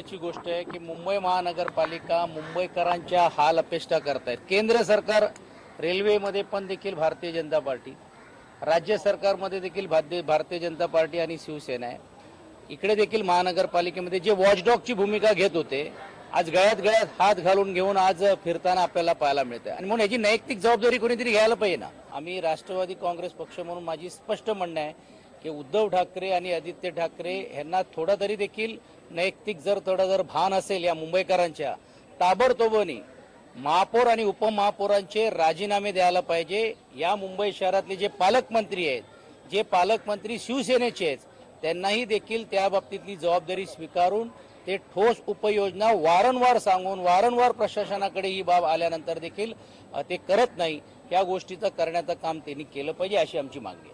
ची गोष्ट आहे की मुंबई महानगरपालिका मुंबईकरांच्या हाल अपेष्टा करतायत. केंद्र सरकार रेल्वेमध्ये पण देखील भारतीय जनता पार्टी राज्य सरकारमध्ये देखील भारतीय भारतीय जनता पार्टी आणि शिवसेना आहे. इकडे देखील महानगरपालिकेमध्ये जे वॉचडॉगची भूमिका घेत होते आज गळ्यात गळ्यात हात घालून घेऊन आज फिरताना आपल्याला पाहायला मिळते आणि म्हणून याची नैतिक जबाबदारी कोणीतरी घ्यायला पाहिजे ना? आम्ही राष्ट्रवादी काँग्रेस पक्ष म्हणून माझी स्पष्ट म्हणणं आहे की उद्धव ठाकरे आणि आदित्य ठाकरे यांना थोडा तरी देखील नैतिक जर थोडा जर भान असेल या मुंबईकरांच्या ताबडतोबनी महापौर आणि उपमहापौरांचे राजीनामे द्यायला पाहिजे. या मुंबई शहरातले जे पालकमंत्री आहेत जे पालकमंत्री शिवसेनेचे आहेत त्यांनाही देखील त्या बाबतीतली जबाबदारी स्वीकारून ते ठोस उपाययोजना वारंवार सांगून वारंवार प्रशासनाकडे ही बाब आल्यानंतर देखील ते करत नाही. या गोष्टीचं करण्याचं काम त्यांनी केलं पाहिजे अशी आमची मागणी आहे.